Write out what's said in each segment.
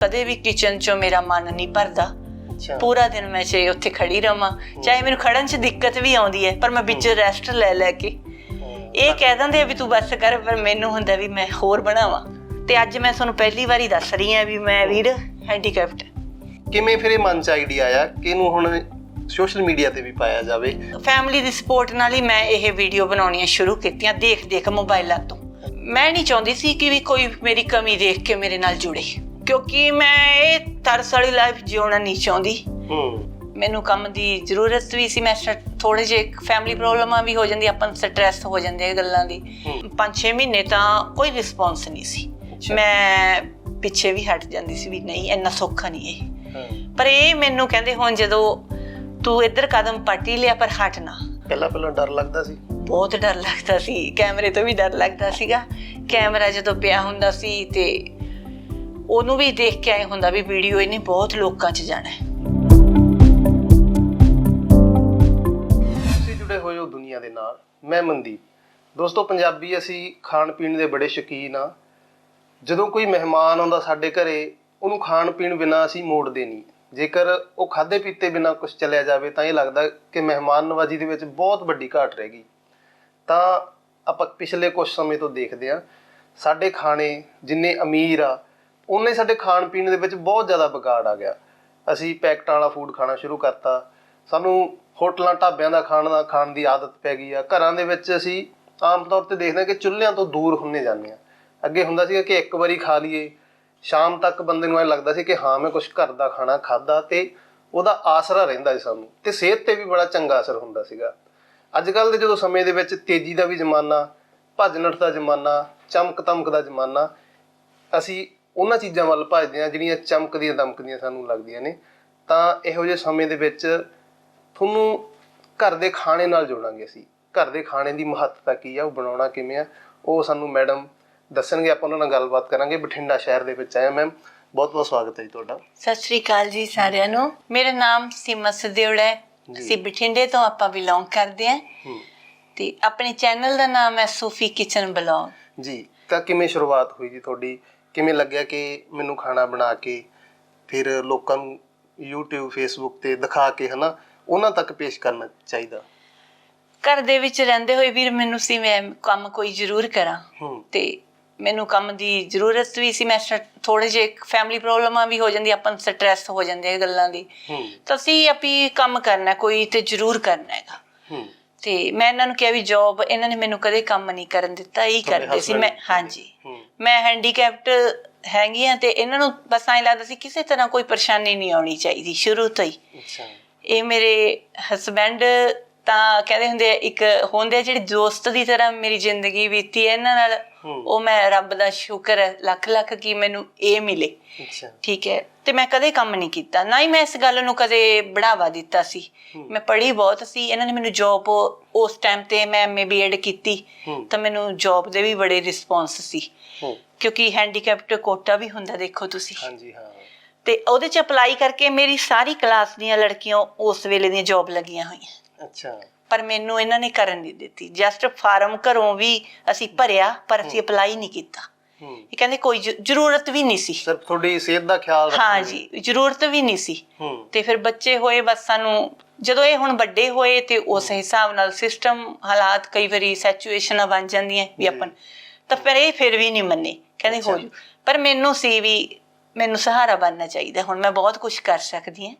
ਕਦੇ ਵੀ ਕਿਚਨ 'ਚੋਂ ਮੇਰਾ ਮਨ ਨਹੀਂ ਭਰਦਾ। ਪੂਰਾ ਦਿਨ ਮੈਂ ਚਾਹੇ ਉੱਥੇ ਖੜੀ ਰਵਾਂ ਚਾਹੇ ਮੈਨੂੰ ਖੜਨ 'ਚ ਦਿੱਕਤ ਵੀ ਆਉਂਦੀ ਹੈ ਪਰ ਮੈਂ ਵਿੱਚ ਰੈਸਟ ਲੈ ਲੈ ਕੇ। ਇਹ ਕਹਿ ਦਿੰਦੇ ਆ ਵੀ ਤੂੰ ਬਸ ਕਰ ਪਰ ਮੈਨੂੰ ਹੁੰਦਾ ਵੀ ਮੈਂ ਹੋਰ ਬਣਾਵਾਂ। ਤੇ ਅੱਜ ਮੈਂ ਤੁਹਾਨੂੰ ਪਹਿਲੀ ਵਾਰੀ ਦੱਸ ਰਹੀ ਹਾਂ ਵੀ ਮੈਂ ਵੀਰ ਹੈਂਡੀਕੈਪਟ ਕਿਵੇਂ ਫਿਰ ਇਹ ਮਨ ਚ ਆਈਡੀਆ ਆਇਆ? ਕਿ ਇਹਨੂੰ ਹੁਣ ਸੋਸ਼ਲ ਮੀਡੀਆ ਤੇ ਵੀ ਪਾਇਆ ਜਾਵੇ? ਫੈਮਿਲੀ ਦੀ ਸਪੋਰਟ ਨਾਲ ਹੀ ਮੈਂ ਇਹ ਵੀਡੀਓ ਬਣਾਉਣੀਆਂ ਸ਼ੁਰੂ ਕੀਤੀਆਂ ਦੇਖ ਦੇਖ ਮੋਬਾਈਲਾਂ ਤੋਂ। ਮੈਂ ਨਹੀਂ ਚਾਹੁੰਦੀ ਸੀ ਕਿ ਵੀ ਕੋਈ ਮੇਰੀ ਕਮੀ ਦੇਖ ਕੇ ਮੇਰੇ ਨਾਲ ਜੁੜੇ। ਕਿਉਂਕਿ ਮੈਂ ਇਹ ਤਰਸ ਵਾਲੀ ਲਾਈਫ ਜਿਉਣਾ ਨਹੀਂ ਚਾਹੁੰਦੀ। ਹੂੰ। ਮੈਨੂੰ ਕੰਮ ਦੀ ਜ਼ਰੂਰਤ ਵੀ ਸੀ ਮੈਂ ਥੋੜੇ ਜਿਹੇ ਫੈਮਿਲੀ ਪ੍ਰੋਬਲਮਾਂ ਵੀ ਹੋ ਜਾਂਦੀ ਆਪਾਂ ਸਟ੍ਰੈਸ ਹੋ ਜਾਂਦੇ ਆ ਗੱਲਾਂ ਦੀ। ਹੂੰ। 5-6 ਮਹੀਨੇ ਤਾਂ ਕੋਈ ਰਿਸਪੌਂਸ ਨਹੀਂ ਸੀ। ਮੈਂ ਪਿੱਛੇ ਵੀ ਹਟ ਜਾਂਦੀ ਸੀ ਵੀ ਨਹੀਂ ਇੰਨਾ ਸੌਖਾ ਨਹੀਂ ਇਹ। ਪਰ ਇਹ ਮੈਨੂੰ ਕਹਿੰਦੇ ਹੁਣ ਜਦੋਂ ਤੂੰ ਇੱਧਰ ਕਦਮ ਪੱਟ ਲਿਆ ਪਰ ਹਟ ਨਾ। ਪਹਿਲਾਂ ਪਹਿਲਾਂ ਡਰ ਲੱਗਦਾ ਸੀ? ਬਹੁਤ ਡਰ ਲੱਗਦਾ ਸੀ। ਕੈਮਰੇ ਤੋਂ ਵੀ ਡਰ ਲੱਗਦਾ ਸੀਗਾ। ਕੈਮਰਾ ਜਦੋਂ ਪਿਆ ਹੁੰਦਾ ਸੀ ਤੇ ਉਹਨੂੰ ਵੀ ਦੇਖ ਕੇ ਆਏ ਹੁੰਦਾ ਵੀ ਵੀਡੀਓ ਇਹਨੇ ਬਹੁਤ ਲੋਕਾਂ 'ਚ ਜਾਣਾ ਹੈ। ਤੁਸੀਂ ਜੁੜੇ ਹੋਏ ਹੋ ਦੁਨੀਆ ਦੇ ਨਾਲ, ਮੈਂ ਮਨਦੀਪ। ਦੋਸਤੋ, ਪੰਜਾਬੀ ਅਸੀਂ ਖਾਣ ਪੀਣ ਦੇ ਬੜੇ ਸ਼ੌਕੀਨ ਆ ਜਦੋਂ ਕੋਈ ਮਹਿਮਾਨ ਆਉਂਦਾ ਸਾਡੇ ਘਰੇ, ਉਹਨੂੰ ਖਾਣ ਪੀਣ ਬਿਨਾ ਅਸੀਂ ਮੋੜਦੇ ਨਹੀਂ। ਜੇਕਰ ਉਹ ਖਾਦੇ ਪੀਤੇ ਬਿਨਾ ਕੁਝ ਚੱਲਿਆ ਜਾਵੇ, ਤਾਂ ਇਹ ਲੱਗਦਾ ਕਿ ਮਹਿਮਾਨ ਨਵਾਜੀ ਦੇ ਵਿੱਚ ਬਹੁਤ ਵੱਡੀ ਘਾਟ ਰਹਿ ਗਈ। ਤਾਂ ਆਪਾਂ ਪਿਛਲੇ ਕੁਝ ਸਮੇਂ ਤੋਂ ਦੇਖਦੇ ਆ ਸਾਡੇ ਖਾਣੇ ਜਿੰਨੇ ਅਮੀਰ ਆ ਉਹਨੇ ਸਾਡੇ ਖਾਣ ਪੀਣ ਦੇ ਵਿੱਚ ਬਹੁਤ ਜ਼ਿਆਦਾ ਵਿਗਾੜ ਆ ਗਿਆ। ਅਸੀਂ ਪੈਕਟਾਂ ਵਾਲਾ ਫੂਡ ਖਾਣਾ ਸ਼ੁਰੂ ਕਰਤਾ। ਸਾਨੂੰ ਹੋਟਲਾਂ, ਢਾਬਿਆਂ ਦਾ ਖਾਣ ਦਾ, ਖਾਣ ਦੀ ਆਦਤ ਪੈ ਗਈ ਆ। ਘਰਾਂ ਦੇ ਵਿੱਚ ਅਸੀਂ ਆਮ ਤੌਰ ਤੇ ਦੇਖਦੇ ਹਾਂ ਕਿ ਚੁੱਲ੍ਹਿਆਂ ਤੋਂ ਦੂਰ ਹੁੰਨੇ ਜਾਂਦੇ ਆ ਅੱਗੇ ਹੁੰਦਾ ਸੀਗਾ ਕਿ ਇੱਕ ਵਾਰੀ ਖਾ ਲਈਏ। ਸ਼ਾਮ ਤੱਕ ਬੰਦੇ ਨੂੰ ਐ ਲੱਗਦਾ ਸੀ ਕਿ ਹਾਂ, ਮੈਂ ਕੁਝ ਘਰ ਦਾ ਖਾਣਾ ਖਾਦਾ ਤੇ ਉਹਦਾ ਆਸਰਾ ਰਹਿੰਦਾ ਸੀ ਸਾਨੂੰ ਤੇ ਸਿਹਤ ਤੇ ਵੀ ਬੜਾ ਚੰਗਾ ਅਸਰ ਹੁੰਦਾ ਸੀਗਾ। ਅੱਜ ਕੱਲ ਦੇ ਜਦੋਂ ਸਮੇਂ ਦੇ ਵਿੱਚ ਤੇਜ਼ੀ ਦਾ ਵੀ ਜ਼ਮਾਨਾ ਭੱਜ ਨੱਠ ਦਾ ਜ਼ਮਾਨਾ ਚਮਕ ਤਮਕ ਦਾ ਜ਼ਮਾਨਾ, ਅਸੀਂ ਉਹਨਾਂ ਚੀਜ਼ਾਂ ਵੱਲ ਭੱਜਦੇ ਹਾਂ ਜਿਹੜੀਆਂ ਚਮਕਦੀਆਂ ਦਮਕਦੀਆਂ ਸਾਨੂੰ ਲੱਗਦੀਆਂ ਨੇ ਤਾਂ ਇਹੋ ਜਿਹੇ ਸਮੇਂ ਦੇ ਵਿੱਚ ਤੁਹਾਨੂੰ ਘਰ ਦੇ ਖਾਣੇ ਨਾਲ ਜੋੜਾਂਗੇ ਅਸੀਂ। ਘਰ ਦੇ ਖਾਣੇ ਦੀ ਮਹੱਤਤਾ ਕੀ ਆ ਉਹ ਬਣਾਉਣਾ ਕਿਵੇਂ ਆ ਉਹ ਸਾਨੂੰ ਮੈਡਮ ਦੱਸਣਗੇ ਆਪਾਂ ਉਹਨਾਂ ਨਾਲ ਗੱਲਬਾਤ ਕਰਾਂਗੇ। ਬਠਿੰਡਾ ਸ਼ਹਿਰ ਦੇ ਵਿੱਚ ਆਇਆ ਮੈਮ। ਬਹੁਤ ਬਹੁਤ ਸਵਾਗਤ ਹੈ ਜੀ ਤੁਹਾਡਾ। ਸਤਿ ਸ਼੍ਰੀ ਅਕਾਲ ਜੀ ਸਾਰਿਆਂ ਨੂੰ। ਮੇਰਾ ਨਾਮ ਸੀਮਾ ਸਦੇਵੜਾ ਹੈ। ਅਸੀਂ ਬਠਿੰਡੇ ਤੋਂ ਆਪਾਂ ਬਿਲੋਂਗ ਕਰਦੇ ਹੂੰ। ਤੇ ਆਪਣੇ ਚੈਨਲ ਦਾ ਨਾਮ ਹੈ ਸੂਫੀ ਕਿਚਨ ਬਿਲੋਂਗ। ਜੀ ਤਾਂ ਕਿਵੇਂ ਸ਼ੁਰੂਆਤ ਹੋਈ ਜੀ ਤੁਹਾਡੀ? ਕਿਵੇਂ ਲੱਗਿਆ ਕਿ ਮੈਨੂੰ ਖਾਣਾ ਬਣਾ ਕੇ ਫਿਰ ਲੋਕਾਂ ਨੂੰ YouTube Facebook ਤੇ ਦਿਖਾ ਕੇ ਹਨਾ ਉਹਨਾਂ ਤੱਕ ਪੇਸ਼ ਕਰਨਾ ਚਾਹੀਦਾ? ਘਰ ਦੇ ਵਿੱਚ ਰਹਿੰਦੇ ਹੋਏ ਵੀਰ ਮੈਨੂੰ ਸੀ ਮੈਂ ਕੰਮ ਕੋਈ ਜ਼ਰੂਰ ਕਰਾਂ। ਤੇ ਮੈਨੂੰ ਕੰਮ ਦੀ ਜ਼ਰੂਰਤ ਵੀ ਸੀ ਮੈਂ ਥੋੜੇ ਜਿਹੇ ਫੈਮਿਲੀ ਪ੍ਰੋਬਲਮਾਂ ਵੀ ਹੋ ਜਾਂਦੀ ਆਪਾਂ ਸਟ੍ਰੈਸ ਹੋ ਜਾਂਦੇ ਆ ਗੱਲਾਂ ਦੀ। ਤਾਂ ਅਸੀਂ ਆਪੀ ਕੰਮ ਕਰਨਾ ਕੋਈ ਤੇ ਜ਼ਰੂਰ ਕਰਨਾ ਹੈਗਾ। ਤੇ ਮੈਂ ਇਹਨਾਂ ਨੂੰ ਕਿਹਾ ਵੀ ਜੌਬ ਇਹਨਾਂ ਨੇ ਮੈਨੂੰ ਕਦੇ ਕੰਮ ਨਹੀਂ ਕਰਨ ਦਿੱਤਾ ਇਹੀ ਕਰਦੇ ਸੀ ਮੈਂ? ਹਾਂਜੀ ਮੈਂ ਹੈਂਡੀਕੈਪਟ ਹੈਗੀ ਆ ਤੇ ਇਹਨਾਂ ਨੂੰ ਬਸ ਐਂ ਲੱਗਦਾ ਸੀ ਕਿਸੇ ਤਰ੍ਹਾਂ ਕੋਈ ਪਰੇਸ਼ਾਨੀ ਨਹੀਂ ਆਉਣੀ ਚਾਹੀਦੀ ਸ਼ੁਰੂ ਤੋਂ ਹੀ ਅੱਛਾ ਇਹ ਮੇਰੇ ਹਸਬੈਂਡ ਤਾਂ ਕਹਿੰਦੇ ਹੁੰਦੇ ਆ, ਇੱਕ ਹੁੰਦੇ ਆ ਜਿਹੜੇ ਦੋਸਤ ਦੀ ਤਰ੍ਹਾਂ ਮੇਰੀ ਜ਼ਿੰਦਗੀ ਬੀਤੀ ਹੈ ਇਹਨਾਂ ਨਾਲ। ਉਹ ਮੈਂ ਰੱਬ ਦਾ ਸ਼ੁਕਰ ਹੈ ਲੱਖ ਲੱਖ ਕੀ ਮੈਨੂੰ ਇਹ ਮਿਲੇ। ਅੱਛਾ। ਠੀਕ ਹੈ ਤੇ ਮੈਂ ਕਦੇ ਕੰਮ ਨਹੀਂ ਕੀਤਾ ਨਾ ਹੀ ਮੈਂ ਇਸ ਗੱਲ ਨੂੰ ਕਦੇ ਬੜਾਵਾ ਦਿੱਤਾ ਸੀ। ਮੈਂ ਪੜ੍ਹੀ ਬਹੁਤ ਸੀ ਇਹਨਾਂ ਨੇ ਮੈਨੂੰ ਜੌਬ ਉਸ ਟਾਈਮ ਤੇ ਮੈਂ ਐਮਏ ਬੀਐਡ ਕੀਤੀ। ਤਾਂ ਮੈਨੂੰ ਜੌਬ ਦੇ ਵੀ ਬੜੇ ਰਿਸਪੌਂਸ ਸੀ। ਕਿਉਂਕਿ ਹੈਂਡੀਕੈਪਟ ਕੋਟਾ ਵੀ ਹੁੰਦਾ ਦੇਖੋ ਤੁਸੀਂ। ਹਾਂਜੀ ਹਾਂ। ਤੇ ਉਹਦੇ ਚ ਅਪਲਾਈ ਕਰਕੇ ਮੇਰੀ ਸਾਰੀ ਕਲਾਸ ਦੀਆਂ ਲੜਕੀਆਂ ਉਸ ਵੇਲੇ ਦੀਆਂ ਜੌਬ ਲੱਗੀਆਂ ਹੋਈਆਂ। ਅੱਛਾ। ਪਰ ਮੈਨੂੰ ਇਹਨਾਂ ਨੇ ਕਰਨ ਨਹੀਂ ਦਿੱਤੀ। ਜਸਟ ਫਾਰਮ ਘਰੋਂ ਵੀ ਅਸੀਂ ਭਰਿਆ ਪਰ ਅਸੀਂ ਅਪਲਾਈ ਨਹੀਂ ਕੀਤਾ। ਇਹ ਕਹਿੰਦੇ ਕੋਈ ਜ਼ਰੂਰਤ ਵੀ ਨਹੀਂ ਸੀ। ਸਿਰਫ ਤੁਹਾਡੀ ਸਿਹਤ ਦਾ ਖਿਆਲ ਰੱਖਣਾ ਹਾਂ ਜੀ ਜ਼ਰੂਰਤ ਵੀ ਨਹੀਂ ਸੀ। ਤੇ ਫਿਰ ਬੱਚੇ ਹੋਏ ਬਸ ਸਾਨੂੰ ਜਦੋਂ ਇਹ ਹੁਣ ਵੱਡੇ ਹੋਏ ਤੇ ਉਸ ਹਿਸਾਬ ਨਾਲ ਸਿਸਟਮ ਹਾਲਾਤ ਕਈ ਵਾਰੀ ਸਿਚੁਏਸ਼ਨਾਂ ਬਣ ਜਾਂਦੀਆਂ ਵੀ ਆਪਾਂ। ਤਾਂ ਫਿਰ ਇਹ ਫਿਰ ਵੀ ਨਹੀਂ ਮੰਨੇ। ਕਹਿੰਦੇ ਹੋ। ਜੂ ਪਰ ਮੈਨੂੰ ਸੀ ਵੀ ਮੈਨੂੰ ਸਹਾਰਾ ਬਣਨਾ ਚਾਹੀਦਾ। ਹੁਣ ਮੈਂ ਬਹੁਤ ਕੁਝ ਕਰ ਸਕਦੀ ਹੂੰ।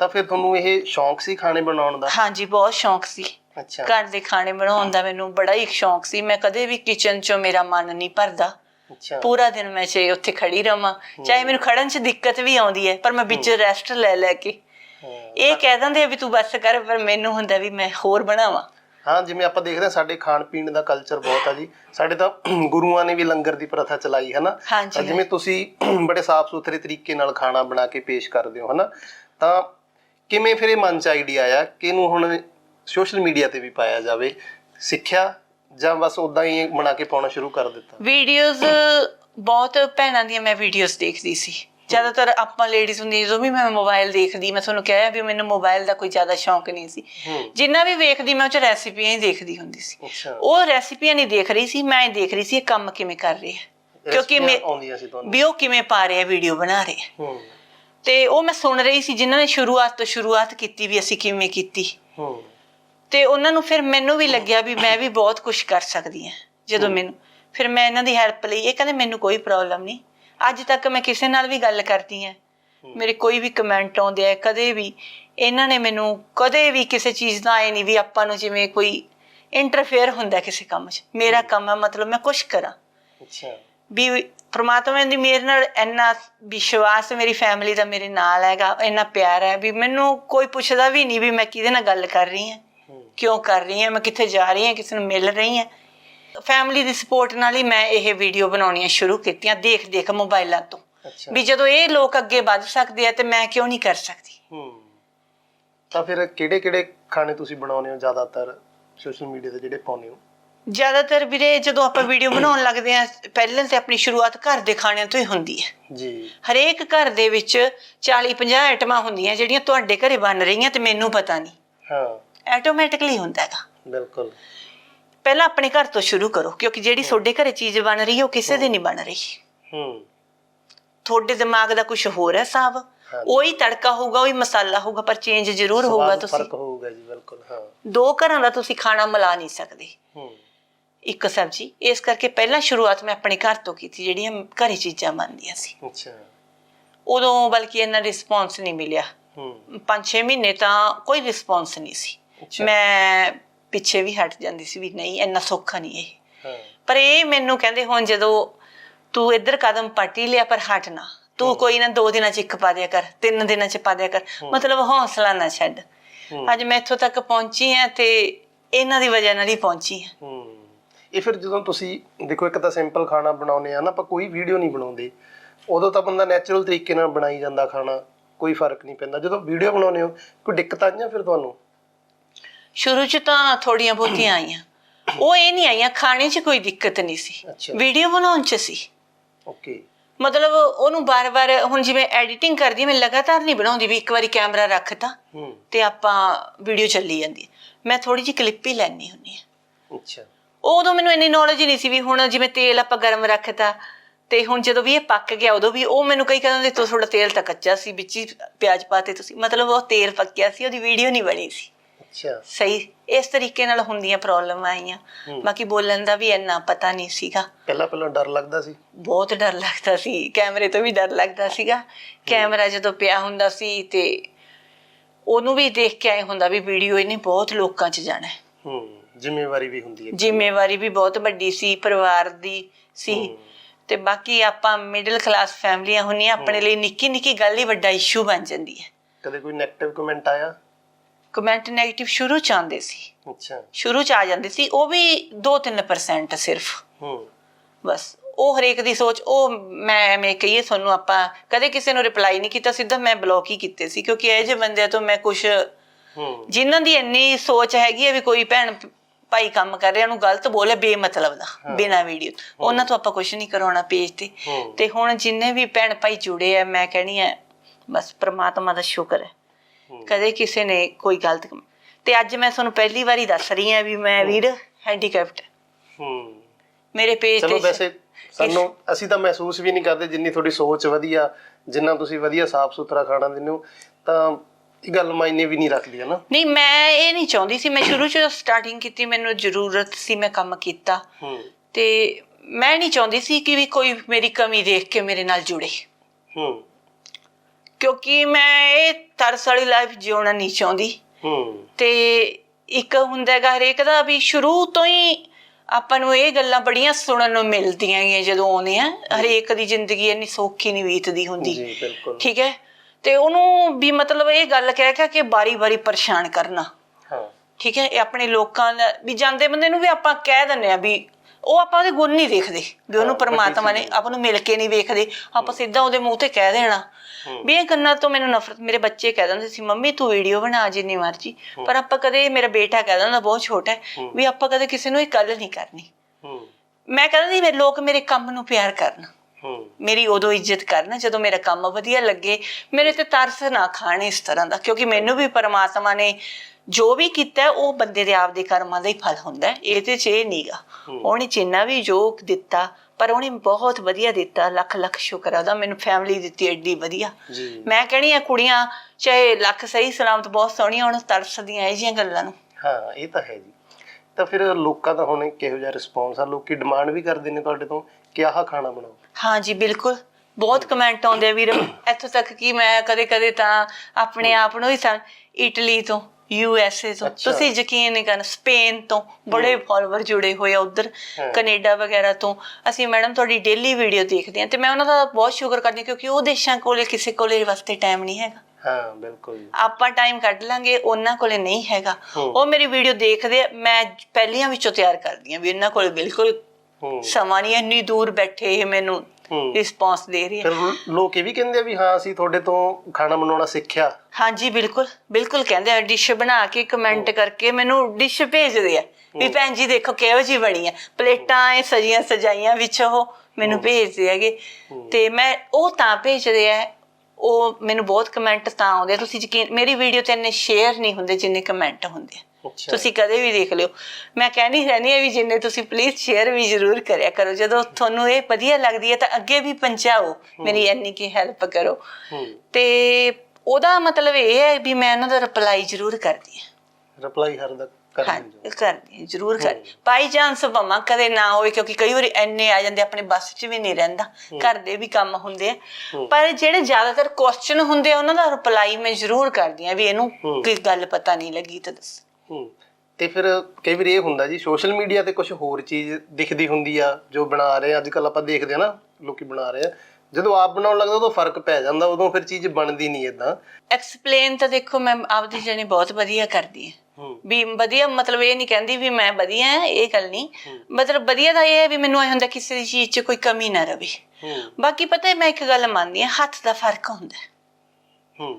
ਤਾਂ ਫਿਰ ਤੁਹਾਨੂੰ ਇਹ ਸ਼ੌਂਕ ਸੀ ਖਾਣੇ ਬਣਾਉਣ ਦਾ? ਹਾਂਜੀ ਬਹੁਤ ਸ਼ੌਂਕ ਸੀ। ਅੱਛਾ। ਘਰ ਦੇ ਖਾਣੇ ਬਣਾਉਣ ਦਾ ਮੈਨੂੰ ਬੜਾ ਹੀ ਸ਼ੌਂਕ ਸੀ। ਮੈਂ ਕਦੇ ਵੀ ਕਿਚਨ 'ਚੋਂ ਮੇਰਾ ਮਨ ਨਹੀਂ ਭਰਦਾ। ਅੱਛਾ। ਪੂਰਾ ਦਿਨ ਮੈਂ ਚਾਹੇ ਉੱਥੇ ਖੜੀ ਰਵਾਂ ਚਾਹੇ ਮੈਨੂੰ ਖੜਨ 'ਚ ਦਿੱਕਤ ਵੀ ਆਉਂਦੀ ਹੈ ਪਰ ਮੈਂ ਵਿੱਚ ਰੈਸਟ ਲੈ ਲੈ ਕੇ। ਹਾਂ। ਇਹ ਕਹਿ ਦਿੰਦੇ ਆ ਵੀ ਤੂੰ ਬਸ ਕਰ ਪਰ ਮੈਨੂੰ ਹੁੰਦਾ ਵੀ ਮੈਂ ਹੋਰ ਬਣਾਵਾਂ। ਹਾਂ ਜਿਵੇਂ ਆਪਾਂ ਦੇਖਦੇ ਹਾਂ ਸਾਡੇ ਖਾਣ ਪੀਣ ਦਾ ਕਲਚਰ ਬਹੁਤ ਆ ਜੀ। ਸਾਡੇ ਤਾਂ ਗੁਰੂਆਂ ਨੇ ਵੀ ਲੰਗਰ ਦੀ ਪ੍ਰਥਾ ਚਲਾਈ ਹੈ ਨਾ ਜਿਵੇਂ ਤੁਸੀਂ ਬੜੇ ਸਾਫ਼ ਸੁਥਰੇ ਤਰੀਕੇ ਨਾਲ ਖਾਣਾ ਬਣਾ ਕੇ ਪੇਸ਼ ਕਰਦੇ ਹੋ ਹਨਾ? ਤਾਂ ਕਿਵੇਂ ਫਿਰ ਇਹ ਮਨ ਚ ਆਈਡੀਆ ਆਇਆ? ਕਿ ਇਹਨੂੰ ਹੁਣ ਸੋਸ਼ਲ ਮੀਡੀਆ ਤੇ ਵੀ ਪਾਇਆ ਜਾਵੇ? ਸਿੱਖਿਆ? ਜਾਂ ਬਸ ਉਦਾਂ ਹੀ ਬਣਾ ਕੇ ਪਾਉਣਾ ਸ਼ੁਰੂ ਕਰ ਦਿੱਤਾ? ਵੀਡੀਓਜ਼ ਬਹੁਤ ਭੈਣਾਂ ਦੀਆਂ ਮੈਂ ਵੀਡੀਓਜ਼ ਦੇਖਦੀ ਸੀ। ਜ਼ਿਆਦਾਤਰ ਆਪਾਂ ਲੇਡੀਜ਼ ਹੁੰਦੀਆਂ ਜਦੋਂ ਵੀ ਮੈਂ ਮੋਬਾਈਲ ਦੇਖਦੀ ਮੈਂ ਤੁਹਾਨੂੰ ਕਿਹਾ ਵੀ ਮੈਨੂੰ ਮੋਬਾਈਲ ਦਾ ਕੋਈ ਜ਼ਿਆਦਾ ਸ਼ੌਂਕ ਨਹੀਂ ਸੀ। ਹੂੰ। ਜਿੰਨਾ ਵੀ ਵੇਖਦੀ ਮੈਂ ਉਹ ਚ ਰੈਸਿਪੀਆਂ ਹੀ ਦੇਖਦੀ ਹੁੰਦੀ ਸੀ। ਉਹ ਰੈਸਿਪੀਆਂ ਨਹੀਂ ਦੇਖ ਰਹੀ ਸੀ ਮੈਂ ਦੇਖ ਰਹੀ ਸੀ ਇਹ ਕੰਮ ਕਿਵੇਂ ਕਰ ਰਹੇ। ਆ ਕਿਉਂਕਿ ਮੈਂ ਆਉਂਦੀਆਂ ਸੀ ਤੁਹਾਨੂੰ। ਵੀ ਉਹ ਕਿਵੇਂ ਪਾ ਰਿਹਾ ਵੀਡੀਓ ਬਣਾ ਰਿਹਾ। ਹੂੰ। ਤੇ ਉਹ ਮੈਂ ਸੁਣ ਰਹੀ ਸੀ ਜਿਨ੍ਹਾਂ ਨੇ ਸ਼ੁਰੂਆਤ ਤੋਂ ਸ਼ੁਰੂਆਤ ਕੀਤੀ ਵੀ ਅਸੀਂ ਕਿਵੇਂ ਕੀਤੀ। ਹੂੰ। ਤੇ ਉਹਨਾਂ ਨੂੰ ਫਿਰ ਮੈਨੂੰ ਵੀ ਲੱਗਿਆ ਵੀ ਮੈਂ ਵੀ ਬਹੁਤ ਕੁਝ ਕਰ ਸਕਦੀ ਹਾਂ ਜਦੋਂ ਮੈਨੂੰ ਫਿਰ ਮੈਂ ਇਹਨਾਂ ਦੀ ਹੈਲਪ ਲਈ। ਇਹ ਕਹਿੰਦੇ ਮੈਨੂੰ ਕੋਈ ਪ੍ਰੋਬਲਮ ਨਹੀਂ। ਅੱਜ ਤੱਕ ਮੈਂ ਕਿਸੇ ਨਾਲ ਵੀ ਗੱਲ ਕਰਦੀ ਹਾਂ। ਮੇਰੇ ਕੋਈ ਵੀ ਕਮੈਂਟ ਆਉਂਦੇ ਆ ਕਦੇ ਵੀ ਇਹਨਾਂ ਨੇ ਮੈਨੂੰ ਕਦੇ ਵੀ ਕਿਸੇ ਚੀਜ਼ ਦਾ ਆਏ ਨਹੀਂ ਵੀ ਆਪਾਂ ਨੂੰ ਜਿਵੇਂ ਕੋਈ ਇੰਟਰਫੇਅਰ ਹੁੰਦਾ ਕਿਸੇ ਕੰਮ 'ਚ। ਮੇਰਾ ਕੰਮ ਹੈ ਮਤਲਬ ਮੈਂ ਕੁਝ ਕਰਾਂ। ਅੱਛਾ। ਵੀ ਪ੍ਰਮਾਤਮਾ ਦੀ ਮੇਰੇ ਨਾਲ ਇੰਨਾ ਵਿਸ਼ਵਾਸ ਮੇਰੀ ਫੈਮਿਲੀ ਦਾ ਮੇਰੇ ਨਾਲ ਹੈਗਾ ਇੰਨਾ ਪਿਆਰ ਹੈ ਵੀ ਮੈਨੂੰ ਕੋਈ ਪੁੱਛਦਾ ਵੀ ਨਹੀਂ ਵੀ ਮੈਂ ਕਿਹਦੇ ਨਾਲ ਗੱਲ ਕਰ ਰਹੀ ਹਾਂ ਕਿਉਂ ਕਰ ਰਹੀ ਹਾਂ ਮੈਂ ਕਿੱਥੇ ਜਾ ਰਹੀ ਹਾਂ ਕਿਸੇ ਨੂੰ ਮਿਲ ਰਹੀ ਹਾਂ। ਫੈਮਿਲੀ ਦੀ ਸਪੋਰਟ ਨਾਲ ਹੀ ਮੈਂ ਇਹ ਵੀਡੀਓ ਬਣਾਉਣੀਆਂ ਸ਼ੁਰੂ ਕੀਤੀਆਂ ਦੇਖ ਦੇਖ ਮੋਬਾਈਲਾਂ ਤੋਂ। ਵੀ ਜਦੋਂ ਇਹ ਲੋਕ ਅੱਗੇ ਵੱਧ ਸਕਦੇ ਆ ਤੇ ਮੈਂ ਕਿਉਂ ਨਹੀਂ ਕਰ ਸਕਦੀ? ਹੂੰ। ਤਾਂ ਫਿਰ ਕਿਹੜੇ ਕਿਹੜੇ ਖਾਣੇ ਤੁਸੀਂ ਬਣਾਉਂਦੇ ਹੋ ਜ਼ਿਆਦਾਤਰ ਸੋਸ਼ਲ ਮੀਡੀਆ ਤੇ ਜਿਹੜੇ ਪਾਉਂਦੇ ਹੋ? ਜ਼ਿਆਦਾਤਰ ਵੀਰੇ ਜਦੋਂ ਆਪਾਂ ਵੀਡੀਓ ਬਣਾਉਣ ਲੱਗਦੇ ਆ ਪਹਿਲਾਂ ਤੇ ਆਪਣੀ ਸ਼ੁਰੂਆਤ ਘਰ ਦੇ ਖਾਣਿਆਂ ਤੋਂ ਹੀ ਹੁੰਦੀ ਹੈ। ਜੀ। ਹਰੇਕ ਘਰ ਦੇ ਵਿੱਚ 40 50 ਆਈਟਮਾਂ ਹੁੰਦੀਆਂ ਜਿਹੜੀਆਂ ਤੁਹਾਡੇ ਘਰੇ ਬਣ ਰਹੀਆਂ ਤੇ ਮੈਨੂੰ ਪਤਾ ਨਹੀਂ। ਹਾਂ। ਆਟੋਮੈਟਿਕਲੀ ਹੁੰਦਾ ਹੈਗਾ। ਬਿਲਕੁਲ। ਪਹਿਲਾਂ ਆਪਣੇ ਘਰ ਤੋਂ ਸ਼ੁਰੂ ਕਰੋ ਕਿਉਂਕਿ ਜਿਹੜੀ ਤੁਹਾਡੇ ਘਰੇ ਚੀਜ਼ ਬਣ ਰਹੀ ਹੈ ਉਹ ਕਿਸੇ ਦੀ ਨਹੀਂ ਬਣ ਰਹੀ। ਹੂੰ। ਤੁਹਾਡੇ ਦਿਮਾਗ ਦਾ ਕੁਝ ਹੋਰ ਹੈ ਹਿਸਾਬ ਉਹੀ ਤੜਕਾ ਹੋਊਗਾ ਉਹੀ ਮਸਾਲਾ ਹੋਊਗਾ ਪਰ ਚੇਂਜ ਜ਼ਰੂਰ ਹੋਊਗਾ ਤੁਸੀਂ। ਫ਼ਰਕ ਹੋਊਗਾ ਜੀ ਬਿਲਕੁਲ ਹਾਂ। ਦੋ ਘਰਾਂ ਦਾ ਤੁਸੀਂ ਖਾਣਾ ਮਿਲਾ ਨਹੀਂ ਸਕਦੇ। ਹੂੰ। ਇੱਕ ਸਬਜ਼ੀ। ਇਸ ਕਰਕੇ ਪਹਿਲਾਂ ਸ਼ੁਰੂਆਤ ਮੈਂ ਆਪਣੇ ਘਰ ਤੋਂ ਕੀਤੀ ਜਿਹੜੀਆਂ ਘਰੇ ਚੀਜ਼ਾਂ ਬਣਦੀਆਂ ਸੀ। ਅੱਛਾ। ਉਦੋਂ ਬਲਕਿ ਇਹਨਾਂ ਰਿਸਪੌਂਸ ਨਹੀਂ ਮਿਲਿਆ। ਹੂੰ। 5-6 ਮਹੀਨੇ ਤਾਂ ਕੋਈ ਰਿਸਪੌਂਸ ਨਹੀਂ ਸੀ। ਮੈਂ ਪਿੱਛੇ ਵੀ ਹਟ ਜਾਂਦੀ ਸੀ ਵੀ ਨਹੀਂ ਇੰਨਾ ਸੌਖਾ ਨਹੀਂ ਇਹ। ਪਰ ਇਹ ਮੈਨੂੰ ਕਹਿੰਦੇ ਹੁਣ ਜਦੋਂ ਤੂੰ ਇੱਧਰ ਕਦਮ ਪੱਟ ਲਿਆ ਪਰ ਹਟ ਨਾ। ਤੂੰ ਕੋਈ ਨਾ ਦੋ ਦਿਨਾਂ ਚ ਇੱਕ ਪਾ ਦਿਆ ਕਰ ਤਿੰਨ ਦਿਨਾਂ ਚ ਪਾ ਦਿਆ ਕਰ। ਮਤਲਬ ਹੌਸਲਾ ਨਾ ਛੱਡ। ਅੱਜ ਮੈਂ ਇੱਥੋਂ ਤੱਕ ਪਹੁੰਚੀ ਹਾਂ ਤੇ ਇਹਨਾਂ ਦੀ ਵਜ੍ਹਾ ਨਾਲ ਹੀ ਪਹੁੰਚੀ ਹੂੰ। ਇਹ ਫਿਰ ਜਦੋਂ ਤੁਸੀਂ ਦੇਖੋ ਇੱਕ ਤਾਂ ਸਿੰਪਲ ਖਾਣਾ ਬਣਾਉਨੇ ਆ ਨਾ ਆਪਾਂ ਕੋਈ ਵੀਡੀਓ ਨਹੀਂ ਬਣਾਉਂਦੇ। ਉਦੋਂ ਤਾਂ ਬੰਦਾ ਨੈਚੁਰਲ ਤਰੀਕੇ ਨਾਲ ਬਣਾਈ ਜਾਂਦਾ ਖਾਣਾ ਕੋਈ ਫ਼ਰਕ ਨਹੀਂ ਪੈਂਦਾ। ਜਦੋਂ ਵੀਡੀਓ ਬਣਾਉਨੇ ਹੋ ਕੋਈ ਦਿੱਕਤ ਆਈਆਂ ਫਿਰ ਤੁਹਾਨੂੰ? ਸ਼ੁਰੂ ਚ ਤਾਂ ਥੋੜੀਆਂ ਬਹੁਤੀਆਂ ਆਈਆਂ। ਉਹ ਇਹ ਨਹੀਂ ਆਈਆਂ ਖਾਣੇ 'ਚ ਕੋਈ ਦਿੱਕਤ ਨਹੀਂ ਸੀ। ਵੀਡੀਓ ਬਣਾਉਣ 'ਚ ਸੀ। ਓਕੇ ਮਤਲਬ ਉਹਨੂੰ ਬਾਰ-ਬਾਰ ਹੁਣ ਜਿਵੇਂ ਐਡੀਟਿੰਗ ਕਰਦੀ ਮੈਂ ਲਗਾਤਾਰ ਨਹੀਂ ਬਣਾਉਂਦੀ ਵੀ ਇੱਕ ਵਾਰੀ ਕੈਮਰਾ ਰੱਖਤਾ ਤੇ ਆਪਾਂ ਵੀਡੀਓ ਚੱਲੀ ਜਾਂਦੀ। ਮੈਂ ਥੋੜੀ ਜਿਹੀ ਕਲਿੱਪ ਹੀ ਲੈਣੀ ਹੁੰਦੀ ਆ ਅੱਛਾ। ਉਦੋਂ ਮੈਨੂੰ ਇੰਨੀ ਨੌਲੇਜ ਨਹੀਂ ਸੀ ਵੀ ਹੁਣ ਜਿਵੇਂ ਤੇਲ ਆਪਾਂ ਗਰਮ ਰੱਖਤਾ ਤੇ ਹੁਣ ਜਦੋਂ ਵੀ ਇਹ ਪੱਕ ਗਿਆ ਉਦੋਂ ਵੀ ਉਹ ਮੈਨੂੰ ਕਈ ਕਹਿੰਦੇ ਤੋ ਥੋੜਾ ਤੇਲ ਤਾਂ ਕੱਚਾ ਸੀ ਵਿੱਚ ਹੀ ਪਿਆਜ਼ ਪਾਤੇ ਤੁਸੀਂ। ਮਤਲਬ ਉਹ ਤੇਲ ਪੱਕਿਆ ਸੀ ਉਹਦੀ ਵੀਡੀਓ ਨਹੀਂ ਬਣੀ ਸੀ। ਅੱਛਾ। ਸਹੀ। ਇਸ ਤਰੀਕੇ ਨਾਲ ਹੁੰਦੀਆਂ ਪ੍ਰੋਬਲਮ ਆਈਆਂ। ਹੂੰ। ਬਾਕੀ ਬੋਲਣ ਦਾ ਵੀ ਇੰਨਾ ਪਤਾ ਨਹੀਂ ਸੀਗਾ। ਪਹਿਲਾਂ ਪਹਿਲਾਂ ਡਰ ਲੱਗਦਾ ਸੀ? ਬਹੁਤ ਡਰ ਲੱਗਦਾ ਸੀ। ਕੈਮਰੇ ਤੋਂ ਵੀ ਡਰ ਲੱਗਦਾ ਸੀਗਾ। ਕੈਮਰਾ ਜਦੋਂ ਪਿਆ ਹੁੰਦਾ ਸੀ ਤੇ ਉਹਨੂੰ ਵੀ ਦੇਖ ਕੇ ਆਏ ਹੁੰਦਾ ਵੀ ਵੀਡੀਓ ਇਹਨੇ ਬਹੁਤ ਲੋਕਾਂ 'ਚ ਜਾਣਾ। ਹੈ ਹੂੰ। ਜ਼ਿੰਮੇਵਾਰੀ ਵੀ ਹੁੰਦੀ ਹੈ ਜ਼ਿੰਮੇਵਾਰੀ ਵੀ ਬਹੁਤ ਵੱਡੀ ਸੀ ਪਰਿਵਾਰ ਦੀ ਸੀ। ਤੇ ਬਾਕੀ ਆਪਾਂ ਮਿਡਲ ਕਲਾਸ ਫੈਮਲੀਆਂ ਹੁੰਦੀਆਂ ਆਪਣੇ ਲਈ ਨਿੱਕੀ ਨਿੱਕੀ ਗੱਲ ਹੀ ਵੱਡਾ ਇਸ਼ੂ ਬਣ ਜਾਂਦੀ ਹੈ। ਕਦੇ ਕੋਈ 네ਗੇਟਿਵ ਕਮੈਂਟ ਆਇਆ? ਕਮੈਂਟ 네ਗੇਟਿਵ ਸ਼ੁਰੂ ਚ ਆਉਂਦੇ ਸੀ। ਅੱਛਾ। ਸ਼ੁਰੂ ਚ ਆ ਜਾਂਦੇ ਸੀ ਉਹ ਵੀ 2-3% ਸਿਰਫ। ਹੂੰ। ਬਸ ਉਹ ਹਰੇਕ ਦੀ ਸੋਚ ਉਹ ਮੈਂ ਮੈਂ ਕਹੀਏ ਤੁਹਾਨੂੰ ਆਪਾਂ ਕਦੇ ਕਿਸੇ ਨੂੰ ਰਿਪਲਾਈ ਨਹੀਂ ਕੀਤਾ ਸਿੱਧਾ ਮੈਂ ਬਲੌਕ ਹੀ ਕੀਤੇ ਸੀ ਕਿਉਂਕਿ ਇਹ ਜਿਹੇ ਬੰਦਿਆਂ ਤੋਂ ਮੈਂ ਕੁਝ ਹੂੰ। ਜਿਨ੍ਹਾਂ ਦੀ ਇੰਨੀ ਸੋਚ ਹੈਗੀ ਹੈ ਵੀ ਕੋਈ ਭੈਣ ਭਾਈ ਕੰਮ ਕਰ ਰਿਹਾ ਉਹਨੂੰ ਗਲਤ ਬੋਲੇ ਬੇਮਤਲਬ ਦਾ ਬਿਨਾ ਵੀਡੀਓ ਉਹਨਾਂ ਤੋਂ ਆਪਾਂ ਕੁਝ ਨਹੀਂ ਕਰਾਉਣਾ ਪੇਜ ਤੇ। ਤੇ ਹੁਣ ਜਿੰਨੇ ਵੀ ਭੈਣ ਭਾਈ ਜੁੜੇ ਆ ਮੈਂ ਕਹਿਣੀ ਆ ਬਸ ਪ੍ਰਮਾਤਮਾ ਦਾ ਸ਼ੁਕਰ ਹੈ। ਕਦੇ ਕਿਸੇ ਨੇ ਕੋਈ ਗਲਤ ਤੇ ਅੱਜ ਮੈਂ ਤੁਹਾਨੂੰ ਪਹਿਲੀ ਵਾਰੀ ਦੱਸ ਰਹੀ ਹਾਂ ਵੀ ਮੈਂ ਵੀਰ ਹੈਂਡੀਕੈਪਟ ਹੂੰ। ਮੇਰੇ ਪੇਜ ਚਲੋ ਤੇ ਵੈਸੇ ਸਾਨੂੰ ਅਸੀਂ ਤਾਂ ਮਹਿਸੂਸ ਵੀ ਨਹੀਂ ਕਰਦੇ ਜਿੰਨੀ ਤੁਹਾਡੀ ਸੋਚ ਵਧੀਆ ਜਿੰਨਾ ਤੁਸੀਂ ਵਧੀਆ ਸਾਫ਼ ਸੁਥਰਾ ਖਾਣਾ ਦਿੰਦੇ ਹੋ ਤਾਂ ਇਹ ਗੱਲ ਮਾਇਨੇ ਵੀ ਨਹੀਂ ਰੱਖਦੀ ਹੈ ਨਾ? ਨਹੀਂ ਮੈਂ ਇਹ ਨਹੀਂ ਚਾਹੁੰਦੀ ਸੀ ਮੈਂ ਸ਼ੁਰੂ ਚ ਸਟਾਰਟਿੰਗ ਕੀਤੀ ਮੈਨੂੰ ਜ਼ਰੂਰਤ ਸੀ ਮੈਂ ਕੰਮ ਕੀਤਾ। ਹੂੰ। ਤੇ ਮੈਂ ਨਹੀਂ ਚਾਹੁੰਦੀ ਸੀ ਕਿ ਵੀ ਕੋਈ ਮੇਰੀ ਕਮੀ ਦੇਖ ਕੇ ਮੇਰੇ ਨਾਲ ਜੁੜੇ। ਹੂੰ। ਕਿਉਂਕਿ ਮੈਂ ਇਹ ਤਰਸ ਵਾਲੀ ਲਾਈਫ ਜਿਉਣਾ ਨਹੀਂ ਚਾਹੁੰਦੀ। ਹੂੰ। ਤੇ ਇੱਕ ਹੁੰਦਾ ਹੈਗਾ ਹਰੇਕ ਦਾ ਵੀ ਸ਼ੁਰੂ ਤੋਂ ਹੀ ਆਪਾਂ ਨੂੰ ਇਹ ਗੱਲਾਂ ਬੜੀਆਂ ਸੁਣਨ ਨੂੰ ਮਿਲਦੀਆਂ ਗੀਆਂ ਜਦੋਂ ਆਉਂਦੇ ਆ ਹਰੇਕ ਦੀ ਜ਼ਿੰਦਗੀ ਇੰਨੀ ਸੌਖੀ ਨਹੀਂ ਬੀਤਦੀ ਹੁੰਦੀ। ਜੀ ਬਿਲਕੁਲ। ਠੀਕ ਹੈ? ਤੇ ਉਹਨੂੰ ਵੀ ਮਤਲਬ ਇਹ ਗੱਲ ਕਹਿ ਕਹਿ ਕੇ ਬਾਰੀ-ਬਾਰੀ ਪਰੇਸ਼ਾਨ ਕਰਨਾ। ਹਾਂ। ਠੀਕ ਹੈ ਇਹ ਆਪਣੇ ਲੋਕਾਂ ਦਾ ਵੀ ਜਾਂਦੇ ਬੰਦੇ ਨੂੰ ਵੀ ਆਪਾਂ ਕਹਿ ਦਿੰਦੇ ਆ ਵੀ ਉਹ ਆਪਾਂ ਉਹਦੇ ਗੁਣ ਨਹੀਂ ਦੇਖਦੇ ਵੀ ਉਹਨੂੰ ਪਰਮਾਤਮਾ ਨੇ ਆਪਾਂ ਨੂੰ ਮਿਲ ਕੇ ਨਹੀਂ ਵੇਖਦੇ ਆਪਾਂ ਸਿੱਧਾ ਉਹਦੇ ਮੂੰਹ ਤੇ ਕਹਿ ਦੇਣਾ। ਵੀ ਇਹ ਗੱਲਾਂ ਤੋਂ ਮੈਨੂੰ ਨਫ਼ਰਤ ਮੇਰੇ ਬੱਚੇ ਕਹਿ ਦਿੰਦੇ ਸੀ ਮੰਮੀ ਤੂੰ ਵੀਡੀਓ ਬਣਾ ਜਿੰਨੀ ਮਰਜ਼ੀ ਪਰ ਆਪਾਂ ਕਦੇ ਮੇਰਾ ਬੇਟਾ ਕਹਿ ਦਿੰਦਾ ਬਹੁਤ ਛੋਟਾ ਹੈ ਵੀ ਆਪਾਂ ਕਦੇ ਕਿਸੇ ਨੂੰ ਇਹ ਗੱਲ ਨਹੀਂ ਕਰਨੀ। ਮੈਂ ਕਹਿੰਦੀ ਵੀ ਲੋਕ ਮੇਰੇ ਕੰਮ ਨੂੰ ਪਿਆਰ ਕਰਨ। ਮੇਰੀ ਉਦੋਂ ਇੱਜ਼ਤ ਕਰਨ ਜਦੋਂ ਮੇਰਾ ਕੰਮ ਵਧੀਆ ਲੱਗੇ ਮੇਰੇ ਤੇ ਤਰਸ ਨਾ ਖਾਣ ਇਸ ਤਰ੍ਹਾਂ ਦਾ ਕਿਉਂਕਿ ਮੈਨੂੰ ਵੀ ਪਰਮਾਤਮਾ ਨੇ ਜੋ ਵੀ ਕੀਤਾ ਉਹ ਬੰਦੇ ਦੇ ਆਪਦੇ ਕਰਮਾਂ ਦਾ ਹੀ ਫਲ ਹੁੰਦਾ ਹੈ। ਇਹਦੇ ਚ ਇਹ ਨਹੀਂਗਾ ਉਹਨੇ ਜਿੰਨਾ ਵੀ ਜੋ ਦਿੱਤਾ ਪਰ ਉਹਨੇ ਬਹੁਤ ਵਧੀਆ ਦਿੱਤਾ ਲੱਖ ਲੱਖ ਸ਼ੁਕਰ ਆ ਉਹਦਾ ਮੈਨੂੰ ਫੈਮਿਲੀ ਦਿੱਤੀ ਐਡੀ ਵਧੀਆ। ਮੈਂ ਕਹਿਣੀ ਆ ਕੁੜੀਆਂ ਚਾਹੇ ਲੱਖ ਸਹੀ ਸਲਾਮਤ ਬਹੁਤ ਸੋਹਣੀਆਂ ਹੁਣ ਤਰਸਦੀਆਂ ਇਹ ਜੀਆਂ ਗੱਲਾਂ ਨੂੰ। ਹਾਂ ਇਹ ਤਾਂ ਹੈ ਜੀ। ਤਾਂ ਫਿਰ ਲੋਕਾਂ ਦਾ ਹੁਣ ਕਿਹੋ ਜਿਹਾ ਰਿਸਪੌਂਸ ਆ ਲੋਕੀ ਡਿਮਾਂਡ ਵੀ ਕਰਦੇ ਨੇ ਤੁਹਾਡੇ ਤੋਂ ਕਿ ਆਹ ਖਾਣਾ ਬਣਾਓ। ਹਾਂ ਜੀ ਬਿਲਕੁਲ। ਬਹੁਤ ਕਮੈਂਟ ਆਉਂਦੇ ਆ ਵੀਰ। ਇੱਥੋਂ ਤੱਕ ਕਿ ਮੈਂ ਕਦੇ ਕਦੇ ਤਾਂ ਆਪਣੇ ਆਪ ਨੂੰ ਹੀ ਸਮ ਇਟਲੀ ਤੋਂ ਯੂ ਐਸ ਏ ਤੋਂ ਅੱਛਾ। ਤੁਸੀਂ ਯਕੀਨ ਨਹੀਂ ਕਰਨਾ ਸਪੇਨ ਤੋਂ ਬੜੇ ਫਾਲੋਅਰ ਜੁੜੇ ਹੋਏ ਆ ਉਧਰ। ਕੈਨੇਡਾ ਵਗੈਰਾ ਤੋਂ। ਅਸੀਂ ਮੈਡਮ ਤੁਹਾਡੀ ਡੇਲੀ ਵੀਡੀਓ ਦੇਖਦੇ ਹਾਂ ਤੇ ਮੈਂ ਉਹਨਾਂ ਦਾ ਬਹੁਤ ਸ਼ੁਕਰ ਕਰਦੀ ਹਾਂ ਕਿਉਂਕਿ ਉਹ ਦੇਸ਼ਾਂ ਕੋਲੇ ਕਿਸੇ ਕੋਲੇ ਵਾਸਤੇ ਟਾਈਮ ਨਹੀਂ ਹੈਗਾ। ਹਾਂ ਬਿਲਕੁਲ ਜੀ। ਆਪਾਂ ਟਾਈਮ ਕੱਢ ਲਾਂਗੇ ਉਹਨਾਂ ਕੋਲੇ ਨਹੀਂ ਹੈਗਾ। ਹੂੰ। ਉਹ ਮੇਰੀ ਵੀਡੀਓ ਦੇਖਦੇ ਆ ਮੈਂ ਪਹਿਲੀਆਂ ਵਿੱਚੋਂ ਤਿਆਰ ਕਰਦੀ ਆ ਵੀ ਇਹਨਾਂ ਕੋਲੇ ਬਿਲਕੁਲ ਸਮਾਂ ਨਹੀਂ ਇੰਨੀ ਦੂਰ ਬੈਠੇ ਇਹ ਮੈਨੂੰ ਰਿਸਪੌਂਸ ਦੇ ਰਹੀ ਹੈ ਫਿਰ ਲੋਕ ਇਹ ਵੀ ਕਹਿੰਦੇ ਆ ਵੀ ਹਾਂ ਅਸੀਂ ਤੁਹਾਡੇ ਤੋਂ ਖਾਣਾ ਬਣਾਉਣਾ ਸਿੱਖਿਆ। ਹਾਂਜੀ ਬਿਲਕੁਲ ਬਿਲਕੁਲ ਕਹਿੰਦੇ ਆ ਡਿਸ਼ ਬਣਾ ਕੇ ਕਮੈਂਟ ਕਰਕੇ ਮੈਨੂੰ ਡਿਸ਼ ਭੇਜਦੇ ਆ। ਵੀ ਭੈਣ ਜੀ ਦੇਖੋ ਕਿਹੋ ਜੀ ਬਣੀ ਆ। ਪਲੇਟਾਂ ਐ ਸਜੀਆਂ ਸਜਾਈਆਂ ਵਿੱਚ ਉਹ ਮੈਨੂੰ ਭੇਜਦੇ ਹੈਗੇ। ਤੇ ਮੈਂ ਉਹ ਤਾਂ ਭੇਜਦੇ ਆ ਉਹ ਮੈਨੂੰ ਬਹੁਤ ਕਮੈਂਟ ਤਾਂ ਆਉਂਦੇ ਤੁਸੀਂ ਯਕੀਨ ਮੇਰੀ ਵੀਡੀਓ ਤੇ ਇੰਨੇ ਸ਼ੇਅਰ ਨਹੀਂ ਹੁੰਦੇ ਜਿੰਨੇ ਕਮੈਂਟ ਹੁੰਦੇ ਤੁਸੀਂ ਕਦੇ ਵੀ ਦੇਖ ਲਿਓ। ਮੈਂ ਕਹਿੰਦੀ ਰਹਿੰਦੀ ਆ ਵੀ ਜਿੰਨੇ ਤੁਸੀਂ ਪਲੀਜ਼ ਸ਼ੇਅਰ ਵੀ ਜ਼ਰੂਰ ਕਰਿਆ ਕਰੋ। ਜਦੋਂ ਤੁਹਾਨੂੰ ਇਹ ਵਧੀਆ ਲੱਗਦੀ ਹੈ ਤਾਂ ਅੱਗੇ ਵੀ ਪਹੁੰਚਾਓ। ਮੇਰੀ ਇੰਨੀ ਕੀ ਹੈਲਪ ਕਰੋ। ਤੇ ਉਹਦਾ ਮਤਲਬ ਇਹ ਹੈ ਵੀ ਮੈਂ ਉਹਨਾਂ ਦਾ ਰਿਪਲਾਈ ਜ਼ਰੂਰ ਕਰਦੀ ਹਾਂ। ਰਿਪਲਾਈ ਹਰ ਦਾ ਕਰਦੀ ਜ਼ਰੂਰ ਕਰ। ਬਾਈ ਚਾਂਸ ਭਮਾ ਕਦੇ ਨਾ ਹੋਵੇ ਕਿਉਂਕਿ ਕਈ ਵਾਰੀ ਐਨੇ ਆ ਜਾਂਦੇ ਆਪਣੇ ਬੱਸ 'ਚ ਵੀ ਨਹੀਂ ਰਹਿੰਦਾ। ਘਰ ਦੇ ਵੀ ਕੰਮ ਹੁੰਦੇ ਆ। ਪਰ ਜਿਹੜੇ ਜ਼ਿਆਦਾਤਰ ਕੁਐਸਚਨ ਹੁੰਦੇ ਆ ਉਹਨਾਂ ਦਾ ਰਿਪਲਾਈ ਮੈਂ ਜ਼ਰੂਰ ਕਰਦੀ ਹਾਂ ਵੀ ਇਹਨੂੰ। ਕੋਈ ਗੱਲ ਪਤਾ ਨਹੀਂ ਲੱਗੀ ਤਾਂ ਦੱਸ। ਤੇ ਫਿਰ ਕਈ ਵਾਰ ਇਹ ਹੁੰਦਾ ਜੀ ਸੋਸ਼ਲ ਮੀਡੀਆ ਤੇ ਕੁਝ ਹੋਰ ਚੀਜ਼ ਦਿਖਦੀ ਹੁੰਦੀ ਆ ਜੋ ਬਣਾ ਰਹੇ ਆ। ਅੱਜ ਕੱਲ ਆਪਾਂ ਦੇਖਦੇ ਆ ਨਾ ਲੋਕੀ ਬਣਾ ਰਹੇ ਆ। ਜਦੋਂ ਆਪ ਬਣਾਉਣ ਲੱਗਦਾ ਉਦੋਂ ਫ਼ਰਕ ਪੈ ਜਾਂਦਾ ਉਦੋਂ ਫਿਰ ਚੀਜ਼ ਬਣਦੀ ਨਹੀਂ ਇਦਾਂ ਐਕਸਪਲੇਨ ਤਾਂ ਦੇਖੋ ਮੈਂ ਆਪਦੀ ਜਣੀ ਬਹੁਤ ਵਧੀਆ ਕਰਦੀ ਹਾਂ। ਵੀ ਵਧੀਆ ਮਤਲਬ ਇਹ ਨਹੀਂ ਕਹਿੰਦੀ ਵੀ ਮੈਂ ਵਧੀਆ ਹਾਂ ਇਹ ਗੱਲ ਨਹੀਂ। ਮਤਲਬ ਵਧੀਆ ਦਾ ਇਹ ਹੈ ਵੀ ਮੈਨੂੰ ਇਹ ਹੁੰਦਾ ਕਿਸੇ ਦੀ ਚੀਜ਼ 'ਚ ਕੋਈ ਕਮੀ ਨਾ ਰਵੇ। ਬਾਕੀ ਪਤਾ ਹੈ ਮੈਂ ਇੱਕ ਗੱਲ ਮੰਨਦੀ ਹਾਂ ਹੱਥ ਦਾ ਫ਼ਰਕ ਹੁੰਦਾ। ਹੈ।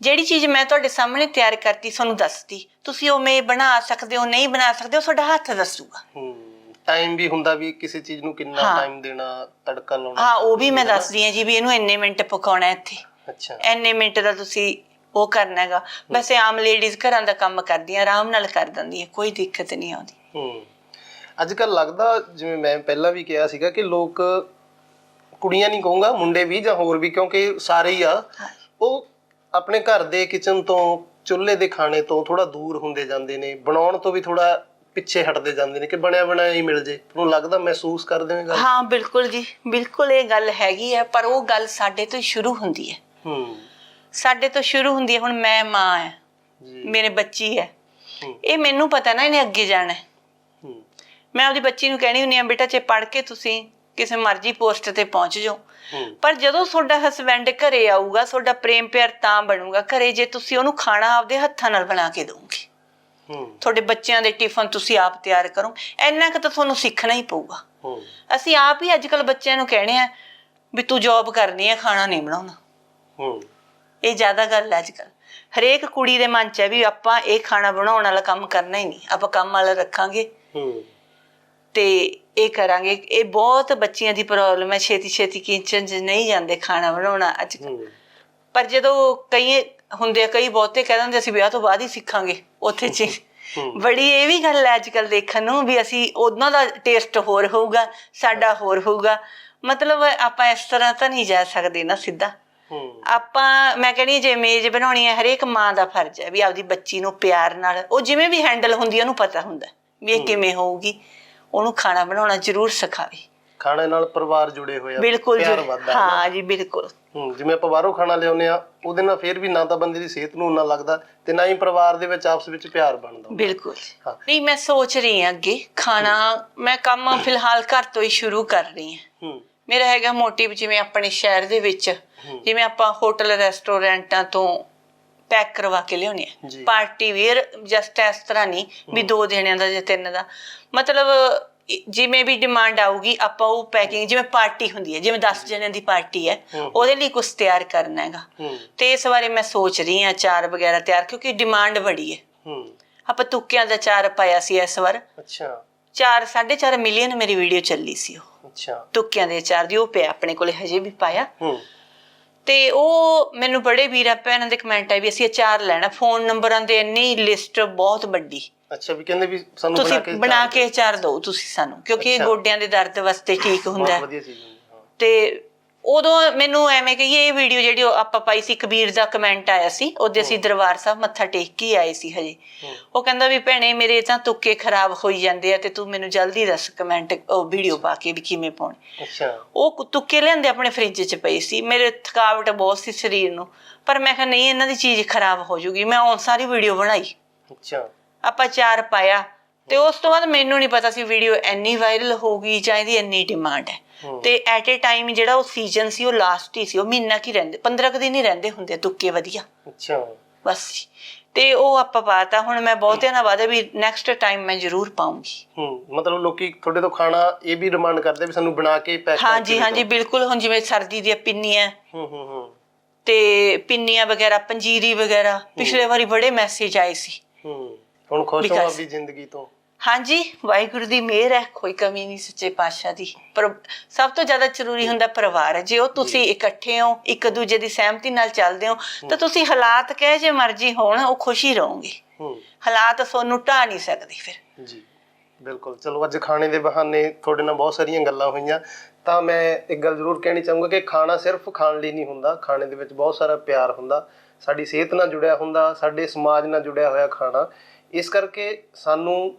ਜਿਹੜੀ ਚੀਜ਼ ਮੈਂ ਤੁਹਾਡੇ ਸਾਹਮਣੇ ਤਿਆਰ ਕਰਤੀ ਤੁਹਾਨੂੰ ਦੱਸਤੀ ਤੁਸੀਂ ਉਵੇਂ ਬਣਾ ਸਕਦੇ ਹੋ ਨਹੀਂ ਬਣਾ ਸਕਦੇ ਹੋ ਤੁਹਾਡਾ ਹੱਥ ਦੱਸੂਗਾ। ਹੂੰ। ਟਾਈਮ ਵੀ ਹੁੰਦਾ ਵੀ ਕਿਸੇ ਚੀਜ਼ ਨੂੰ ਕਿੰਨਾ ਹਾਂ। ਟਾਈਮ ਦੇਣਾ ਤੜਕਾ ਲਾਉਣਾ ਹਾਂ ਉਹ ਵੀ ਮੈਂ ਦੱਸਦੀ ਹਾਂ ਜੀ ਵੀ ਇਹਨੂੰ ਇੰਨੇ ਮਿੰਟ ਪਕਾਉਣਾ ਇੱਥੇ। ਅੱਛਾ। ਇੰਨੇ ਮਿੰਟ ਦਾ ਤੁਸੀਂ ਉਹ ਕਰਨਾ ਹੈਗਾ। ਵੈਸੇ ਆਮ ਲੇਡੀਜ਼ ਘਰਾਂ ਦਾ ਕੰਮ ਕਰਦੀਆਂ ਆਰਾਮ ਨਾਲ ਕਰ ਦਿੰਦੀਆਂ ਕੋਈ ਦਿੱਕਤ ਨਹੀਂ ਆਉਂਦੀ। ਹੂੰ। ਅੱਜ ਕੱਲ ਲੱਗਦਾ ਜਿਵੇਂ ਮੈਂ ਪਹਿਲਾਂ ਵੀ ਕਿਹਾ ਸੀਗਾ ਕਿ ਲੋਕ ਕੁੜੀਆਂ ਨਹੀਂ ਕਹੂੰਗਾ ਮੁੰਡੇ ਵੀ ਜਾਂ ਹੋਰ ਵੀ ਕਿਉਂਕਿ ਸਾਰੇ ਹੀ ਆ। ਉਹ ਆਪਣੇ ਘਰ ਦੇ ਕਿਚਨ ਤੋਂ ਚੁੱਲ੍ਹੇ ਦੇ ਖਾਣੇ ਤੋਂ ਥੋੜਾ ਦੂਰ ਹੁੰਦੇ ਜਾਂਦੇ ਨੇ ਬਣਾਉਣ ਤੋਂ ਵੀ ਥੋੜਾ ਪਿੱਛੇ ਹਟਦੇ ਜਾਂਦੇ ਨੇ ਕਿ ਬਣਿਆ ਬਣਾਇਆ ਹੀ ਮਿਲ ਜੇ। ਤੁਹਾਨੂੰ ਲੱਗਦਾ ਮਹਿਸੂਸ ਕਰਦੇ ਹੋ ਇਹ ਗੱਲ? ਹਾਂ ਬਿਲਕੁਲ ਜੀ। ਬਿਲਕੁਲ ਇਹ ਗੱਲ ਹੈਗੀ ਹੈ ਪਰ ਉਹ ਗੱਲ ਸਾਡੇ ਤੋਂ ਹੀ ਸ਼ੁਰੂ ਹੁੰਦੀ ਹੈ। ਹੂੰ। ਸਾਡੇ ਤੋਂ ਸ਼ੁਰੂ ਹੁੰਦੀ ਹੈ ਹੁਣ ਮੈਂ ਮਾਂ ਹੈ। ਜੀ। ਮੇਰੇ ਬੱਚੀ ਹੈ। ਹੂੰ। ਇਹ ਮੈਨੂੰ ਪਤਾ ਨਾ ਇਹਨੇ ਅੱਗੇ ਜਾਣਾ ਹੈ। ਹੂੰ। ਮੈਂ ਆਪਦੀ ਬੱਚੀ ਨੂੰ ਕਹਿਣੀ ਹੁੰਦੀ ਆ ਬੇਟਾ ਜੇ ਪੜ੍ਹ ਕੇ ਤੁਸੀਂ ਕਿਸੇ ਮਰਜ਼ੀ ਪੋਸਟ ਤੇ ਪਹੁੰਚ ਜਾਓ। ਹੂੰ। ਪਰ ਜਦੋਂ ਤੁਹਾਡਾ ਹਸਬੈਂਡ ਘਰੇ ਆਊਗਾ ਤੁਹਾਡਾ ਪ੍ਰੇਮ ਪਿਆਰ ਤਾਂ ਬਣੂਗਾ ਘਰੇ ਜੇ ਤੁਸੀਂ ਉਹਨੂੰ ਖਾਣਾ ਆਪਦੇ ਹੱਥਾਂ ਨਾਲ ਬਣਾ ਕੇ ਦੋਗੇ ਤੁਹਾਡੇ ਬੱਚਿਆਂ ਦੇ ਟਿਫਨ ਤੁਸੀਂ ਆਪ ਤਿਆਰ ਕਰੋ। ਇੰਨਾ ਕੁ ਤਾਂ ਤੁਹਾਨੂੰ ਸਿੱਖਣਾ ਹੀ ਪਊਗਾ। ਅਸੀਂ ਆਪ ਹੀ ਅੱਜ ਕੱਲ ਬੱਚਿਆਂ ਨੂੰ ਕਹਿਣੇ ਆ ਵੀ ਤੂੰ ਜੌਬ ਕਰਨੀ ਹੈ ਖਾਣਾ ਨਹੀਂ ਬਣਾਉਣਾ। ਇਹ ਜ਼ਿਆਦਾ ਗੱਲ ਹੈ ਅੱਜ ਕੱਲ ਹਰੇਕ ਕੁੜੀ ਦੇ ਮਨ 'ਚ ਹੈ ਵੀ ਆਪਾਂ ਇਹ ਖਾਣਾ ਬਣਾਉਣ ਵਾਲਾ ਕੰਮ ਕਰਨਾ ਹੀ ਨਹੀਂ। ਆਪਾਂ ਕੰਮ ਵਾਲਾ ਰੱਖਾਂਗੇ। ਤੇ ਇਹ ਕਰਾਂਗੇ। ਇਹ ਬਹੁਤ ਬੱਚੀਆਂ ਦੀ ਪ੍ਰੋਬਲਮ ਹੈ। ਛੇਤੀ ਛੇਤੀ ਕਿਚਨ 'ਚ ਨਹੀਂ ਜਾਂਦੇ ਖਾਣਾ ਬਣਾਉਣਾ ਅੱਜ ਪਰ ਜਦੋਂ ਕਈ ਹੁੰਦੇ ਆ ਕਈ ਬਹੁਤੇ ਕਹਿ ਦਿੰਦੇ ਅਸੀਂ ਵਿਆਹ ਤੋਂ ਬਾਅਦ ਹੀ ਸਿੱਖਾਂਗੇ ਉੱਥੇ ਚ। ਬੜੀ ਇਹ ਵੀ ਗੱਲ ਹੈ ਅੱਜ ਕੱਲ ਦੇਖਣ ਨੂੰ ਵੀ ਅਸੀਂ ਉਹਨਾਂ ਦਾ ਟੇਸਟ ਹੋਰ ਹੋਊਗਾ ਸਾਡਾ ਹੋਰ ਹੋਊਗਾ। ਮਤਲਬ ਆਪਾਂ ਇਸ ਤਰ੍ਹਾਂ ਤਾਂ ਨਹੀਂ ਜਾ ਸਕਦੇ ਨਾ ਸਿੱਧਾ। ਆਪਾਂ ਮੈਂ ਕਹਿੰਦੀ ਜੇ ਮੇਜ਼ ਬਣਾਉਣੀ ਹੈ ਹਰੇਕ ਮਾਂ ਦਾ ਫਰਜ਼ ਹੈ ਵੀ ਆਪਦੀ ਬੱਚੀ ਨੂੰ ਪਿਆਰ ਨਾਲ ਉਹ ਜਿਵੇਂ ਵੀ ਹੈਂਡਲ ਹੁੰਦੀ ਉਹਨੂੰ ਪਤਾ ਹੁੰਦਾ ਵੀ ਇਹ ਕਿਵੇਂ ਹੋਊਗੀ ਉਹਨੂੰ ਖਾਣਾ ਬਣਾਉਣਾ ਜ਼ਰੂਰ ਸਿਖਾਵੇ। ਖਾਣੇ ਨਾਲ ਪਰਿਵਾਰ ਜੁੜੇ ਹੋਏ ਆ ਬਿਲਕੁਲ ਪਿਆਰ ਜੀ। ਵੱਧਦਾ ਹੈ ਜੀ ਬਿਲਕੁਲ। ਹੂੰ ਜਿਵੇਂ ਆਪਾਂ ਬਾਹਰੋਂ ਖਾਣਾ ਲਿਆਉਂਦੇ ਆ ਉਹਦੇ ਨਾਲ ਫੇਰ ਵੀ ਨਾ ਤਾਂ ਬੰਦੇ ਦੀ ਸਿਹਤ ਨੂੰ ਉਨਾ ਲੱਗਦਾ ਤੇ ਨਾ ਹੀ ਪਰਿਵਾਰ ਦੇ ਵਿੱਚ ਆਪਸ ਵਿੱਚ ਪਿਆਰ ਬਣਦਾ। ਬਿਲਕੁਲ। ਹਾਂ। ਨਹੀਂ ਮੈਂ ਸੋਚ ਰਹੀ ਹਾਂ ਅੱਗੇ ਖਾਣਾ ਮੈਂ ਕੰਮ ਫਿਲਹਾਲ ਘਰ ਤੋਂ ਹੀ ਸ਼ੁਰੂ ਕਰ ਰਹੀ ਹਾਂ। ਹੂੰ। ਮੇਰਾ ਹੈਗਾ ਮੋਟਿਵ ਜਿਵੇਂ ਆਪਣੇ ਸ਼ਹਿਰ ਦੇ ਵਿੱਚ ਜਿਵੇਂ ਆਪਾਂ ਹੋਟਲ ਰੈਸਟੋਰੈਂਟਾਂ ਤੋਂ ਪੈਕ ਕਰਵਾ ਕੇ ਲਿਆਉਣੇ ਆ ਜੀ। ਪਾਰਟੀ ਵੇਅਰ ਜਸਟ ਇਸ ਤਰ੍ਹਾਂ ਨਹੀਂ ਵੀ ਦੋ ਦਿਨਾਂ ਦਾ ਜਾਂ ਤਿੰਨ ਦਾ। ਮਤਲਬ ਜਿਵੇਂ ਵੀ ਡਿਮਾਂਡ ਆਊਗੀ ਆਪਾਂ ਉਹ ਪੈਕਿੰਗ ਜਿਵੇਂ ਪਾਰਟੀ ਹੁੰਦੀ ਹੈ ਜਿਵੇਂ 10 ਜਣਿਆਂ ਦੀ ਪਾਰਟੀ ਹੈ। ਉਹਦੇ ਲਈ ਕੁਝ ਤਿਆਰ ਕਰਨਾ ਹੈਗਾ। ਤੇ ਇਸ ਬਾਰੇ ਮੈਂ ਸੋਚ ਰਹੀ ਹਾਂ ਚਾਰ ਵਗੈਰਾ ਤਿਆਰ ਕਿਉਂਕਿ ਡਿਮਾਂਡ ਬੜੀ ਹੈ। ਆਪਾਂ ਤੁੱਕਿਆਂ ਦਾ ਚਾਰ ਪਾਇਆ ਸੀ ਇਸ ਵਾਰ। ਅੱਛਾ। 4 4.5 ਮਿਲੀਅਨ ਮੇਰੀ ਵੀਡੀਓ ਚੱਲੀ ਸੀ ਉਹ। ਅੱਛਾ। ਤੁੱਕਿਆਂ ਦੇ ਚਾਰ ਦੀ ਉਹ ਪਿਆ ਆਪਣੇ ਕੋਲੇ ਹਜੇ ਵੀ ਪਾਇਆ। ਤੇ ਉਹ ਮੈਨੂੰ ਬੜੇ ਵੀਰਾਂ ਭੈਣਾਂ ਦੇ ਕਮੈਂਟ ਆਏ ਵੀ ਅਸੀਂ ਅਚਾਰ ਲੈਣਾ ਫੋਨ ਨੰਬਰਾਂ ਦੇ ਇੰਨੀ ਲਿਸਟ ਬਹੁਤ ਵੱਡੀ ਅੱਛਾ ਵੀ ਕਹਿੰਦੇ ਵੀ ਸਾਨੂੰ ਬਣਾ ਤੁਸੀਂ ਬਣਾ ਕੇ ਅਚਾਰ ਦਿਓ ਤੁਸੀਂ ਸਾਨੂੰ ਕਿਉਂਕਿ ਇਹ। ਗੋਡਿਆਂ ਦੇ ਦਰਦ ਵਾਸਤੇ ਠੀਕ ਹੁੰਦਾ ਬਹੁਤ ਹੈ। ਵਧੀਆ ਚੀਜ਼ ਹੁੰਦੀ ਹਾਂ ਤੇ ਉਦੋਂ ਮੈਨੂੰ ਐਵੇਂ ਕਹੀਏ ਇਹ ਵੀਡੀਓ ਜਿਹੜੀ ਉਹ ਆਪਾਂ ਪਾਈ ਸੀ ਕਬੀਰ ਦਾ ਕਮੈਂਟ ਆਇਆ ਸੀ ਉਹਦੇ ਅਸੀਂ ਦਰਬਾਰ ਸਾਹਿਬ ਮੱਥਾ ਟੇਕ ਕੇ ਆਏ ਸੀ ਹਜੇ। ਉਹ ਕਹਿੰਦਾ ਵੀ ਭੈਣੇ ਮੇਰੇ ਤਾਂ ਤੁੱਕੇ ਖਰਾਬ ਹੋਈ ਜਾਂਦੇ ਆ ਤੇ ਤੂੰ ਮੈਨੂੰ ਜਲਦੀ ਦੱਸ ਕਮੈਂਟ ਉਹ ਵੀਡੀਓ ਪਾ ਕੇ ਵੀ ਕਿਵੇਂ ਪਾਉਣੀ। ਅੱਛਾ। ਉਹ ਤੁੱਕੇ ਲਿਆਂਦੇ ਆਪਣੇ ਫ੍ਰਿਜ 'ਚ ਪਈ ਸੀ। ਮੇਰੇ ਥਕਾਵਟ ਬਹੁਤ ਸੀ ਸਰੀਰ ਨੂੰ। ਪਰ ਮੈਂ ਕਿਹਾ ਨਹੀਂ ਇਹਨਾਂ ਦੀ ਚੀਜ਼ ਖਰਾਬ ਹੋ ਜੂਗੀ। ਮੈਂ ਉਹ ਸਾਰੀ ਵੀਡੀਓ ਬਣਾਈ। ਅੱਛਾ। ਆਪਾਂ ਚਾਰ ਪਾਇਆ। ਤੇ ਉਸ ਤੋਂ ਬਾਅਦ ਮੈਨੂੰ ਨਹੀਂ ਪਤਾ ਸੀ ਵੀਡੀਓ ਇੰਨੀ ਵਾਇਰਲ ਹੋ ਗਈ ਜਾਂ ਇਹਦੀ ਇੰਨੀ ਡਿਮਾਂਡ ਹੈ। ਤੇ ਐਟ ਅ ਟਾਈਮ ਜਿਹੜਾ ਉਹ ਸੀਜ਼ਨ ਸੀ ਉਹ ਲਾਸਟ ਹੀ ਸੀ। ਉਹ ਮਹੀਨਾ ਕੀ ਰਹਿੰਦੇ 15 ਕੁ ਦਿਨ ਹੀ ਰਹਿੰਦੇ ਹੁੰਦੇ ਤੁੱਕੇ ਵਧੀਆ। ਅੱਛਾ। ਬਸ। ਤੇ ਉਹ ਆਪਾਂ ਪਾਤਾ ਹੁਣ ਮੈਂ ਬਹੁਤਿਆਂ ਨਾਲ ਵਾਦਾ ਵੀ ਨੈਕਸਟ ਟਾਈਮ ਮੈਂ ਜ਼ਰੂਰ ਪਾਉਂਗੀ। ਹੂੰ ਮਤਲਬ ਲੋਕੀ ਤੁਹਾਡੇ ਤੋਂ ਖਾਣਾ ਇਹ ਵੀ ਡਿਮਾਂਡ ਕਰਦੇ ਵੀ ਸਾਨੂੰ ਬਣਾ ਕੇ ਪੈਕ ਹਾਂਜੀ ਹਾਂਜੀ ਬਿਲਕੁਲ। ਹੁਣ ਜਿਵੇਂ ਸਰਦੀ ਦੀਆਂ ਪਿੰਨੀਆਂ ਹੂੰ ਹੂੰ ਹੂੰ। ਤੇ ਪਿੰਨੀਆਂ ਵਗੈਰਾ ਪੰਜੀਰੀ ਵਗੈਰਾ ਪਿਛਲੇ ਵਾਰੀ ਬੜੇ ਮੈਸੇਜ ਆਏ ਸੀ। ਹੂੰ। ਹੁਣ ਖੁਸ਼ ਹੋ ਆਪਣੀ ਜ਼ਿੰਦਗੀ ਤੋਂ। ਹਾਂਜੀ ਵਾਹਿਗੁਰੂ ਦੀ ਮਿਹਰ ਹੈ ਕੋਈ ਕਮੀ ਨਹੀਂ ਸੱਚੇ ਪਾਤਸ਼ਾਹ ਦੀ। ਪਰ ਸਭ ਤੋਂ ਜ਼ਿਆਦਾ ਜ਼ਰੂਰੀ ਹੁੰਦਾ ਪਰਿਵਾਰ ਹੈ। ਜੇ ਉਹ ਤੁਸੀਂ ਇਕੱਠੇ ਹੋ ਇੱਕ ਦੂਜੇ ਦੀ ਸਹਿਮਤੀ ਨਾਲ ਚੱਲਦੇ ਹੋ ਤਾਂ ਤੁਸੀਂ ਹਾਲਾਤ ਕਹੇ ਜੇ ਮਰਜ਼ੀ ਹੋਣ ਉਹ ਖੁਸ਼ੀ ਰਹੋਗੇ। ਹਾਲਾਤ ਤੁਹਾਨੂੰ ਢਾ ਨਹੀਂ ਸਕਦੇ ਫਿਰ। ਜੀ ਬਿਲਕੁਲ। ਚਲੋ ਅੱਜ ਖਾਣੇ ਦੇ ਬਹਾਨੇ ਤੁਹਾਡੇ ਨਾਲ ਬਹੁਤ ਸਾਰੀਆਂ ਗੱਲਾਂ ਹੋਈਆਂ। ਤਾਂ ਮੈਂ ਇੱਕ ਗੱਲ ਜ਼ਰੂਰ ਕਹਿਣੀ ਚਾਹੂੰਗਾ ਕਿ ਖਾਣਾ ਸਿਰਫ ਖਾਣ ਲਈ ਨਹੀਂ ਹੁੰਦਾ। ਖਾਣੇ ਦੇ ਵਿੱਚ ਬਹੁਤ ਸਾਰਾ ਪਿਆਰ ਹੁੰਦਾ। ਸਾਡੀ ਸਿਹਤ ਨਾਲ ਜੁੜਿਆ ਹੁੰਦਾ ਸਾਡੇ ਸਮਾਜ ਨਾਲ ਜੁੜਿਆ ਹੋਇਆ ਖਾਣਾ। ਇਸ ਕਰਕੇ ਸਾਨੂੰ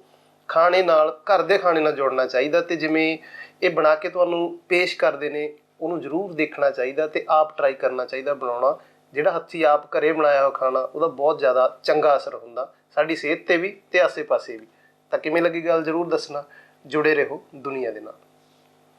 ਖਾਣੇ ਨਾਲ, ਘਰ ਦੇ ਖਾਣੇ ਨਾਲ ਜੋੜਨਾ ਚਾਹੀਦਾ ਤੇ ਜਿਵੇਂ ਇਹ ਬਣਾ ਕੇ ਤੁਹਾਨੂੰ ਪੇਸ਼ ਕਰਦੇ ਨੇ, ਉਹਨੂੰ ਜ਼ਰੂਰ ਦੇਖਣਾ ਚਾਹੀਦਾ ਤੇ ਆਪ ਟਰਾਈ ਕਰਨਾ ਚਾਹੀਦਾ ਬਣਾਉਣਾ। ਜਿਹੜਾ ਹੱਥੀ ਆਪ ਘਰੇ ਬਣਾਇਆ ਹੋਇਆ ਖਾਣਾ, ਉਹਦਾ ਬਹੁਤ ਜ਼ਿਆਦਾ ਚੰਗਾ ਅਸਰ ਹੁੰਦਾ। ਸਾਡੀ ਸਿਹਤ ਤੇ ਵੀ ਤੇ ਆਸੇ-ਪਾਸੇ ਵੀ। ਤਾਂ ਕਿਵੇਂ ਲੱਗੀ ਗੱਲ? ਜ਼ਰੂਰ ਦੱਸਣਾ। ਜੁੜੇ ਰਹੋ ਦੁਨੀਆ ਦੇ ਨਾਲ।